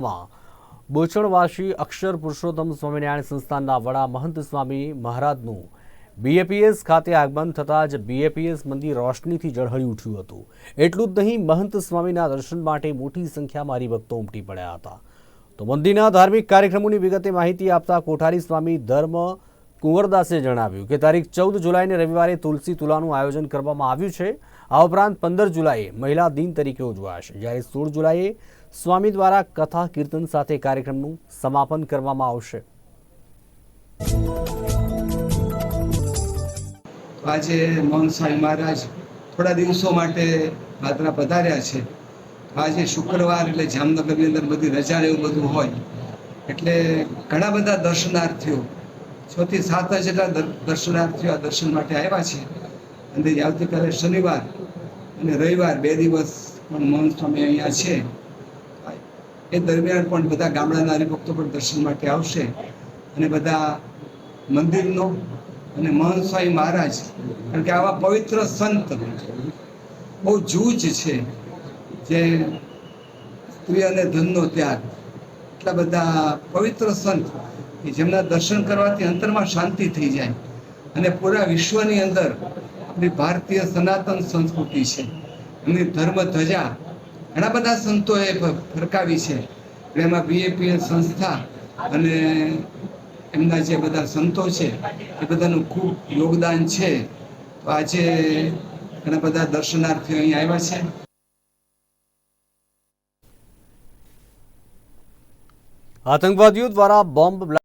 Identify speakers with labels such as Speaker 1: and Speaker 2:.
Speaker 1: માં. બોચણવાસી અક્ષર પુરુષોત્તમ સ્વામિનારાયણ સંસ્થાનના વડા મહંત સ્વામી મહારાજનું બીએપીએસ ખાતે આગમન થતાં જ બીએપીએસ મંદિર રોશનીથી ઝળહળી ઉઠ્યું હતું. એટલું જ નહીં, મહંત સ્વામીના દર્શન માટે મોટી સંખ્યામાં હરિભક્તો ઉમટી પડ્યા હતા. તો મંદિરના ધાર્મિક કાર્યક્રમોની વિગતે માહિતી આપતા કોઠારી સ્વામી ધર્મ કુંવરદાસે જણાવ્યું કે તારીખ ચૌદ જુલાઈને રવિવારે તુલસી તુલાનું આયોજન કરવામાં આવ્યું છે. આ ઉપરાંત પંદર જુલાઈએ મહિલા દિન તરીકે ઉજવાશે. જ્યારે સોળ જુલાઈએ સ્વામી દ્વારા કથા કીર્તન સાથે કાર્યક્રમનું સમાપન કરવામાં આવશે.
Speaker 2: આજે મોહન સ્વામી મહારાજ થોડા દિવસો માટે ભાદરા પધાર્યા છે. આજે શુક્રવાર એટલે જામનગરની અંદર બધી રજા એવું બધું હોય. એટલે ઘણા બધા દર્શનાર્થીઓ, છ થી સાત હજાર દર- દર્શનાર્થીઓ આ દર્શન માટે આવ્યા છે. અને આવતીકાલે શનિવાર અને રવિવાર બે દિવસ પણ મોહન સ્વામી અહીંયા છે. એ દરમિયાન પણ બધા ગામડાના હરિભક્તો પણ દર્શન માટે આવશે અને બધા મંદિરનો અને મહંત સ્વામી મહારાજ, કારણ કે આવા પવિત્ર સંત બહુ જૂજ છે જે સ્ત્રી અને ધનનો ત્યાગ. એટલા બધા પવિત્ર સંત કે જેમના દર્શન કરવાથી અંતરમાં શાંતિ થઈ જાય અને પૂરા વિશ્વની અંદર આપણી ભારતીય સનાતન સંસ્કૃતિ છે. એમની ધર્મ ધજા ઘણા બધા સંતોએ ફરકાવી છે. એમાં બીએપીએલ સંસ્થા અને એમના જે બધા સંતો છે, એ બધાનું ખૂબ યોગદાન છે. તો આજે ઘણા બધા દર્શનાર્થીઓ અહીં આવ્યા છે.
Speaker 1: આતંકવાદીઓ દ્વારા બોમ્બ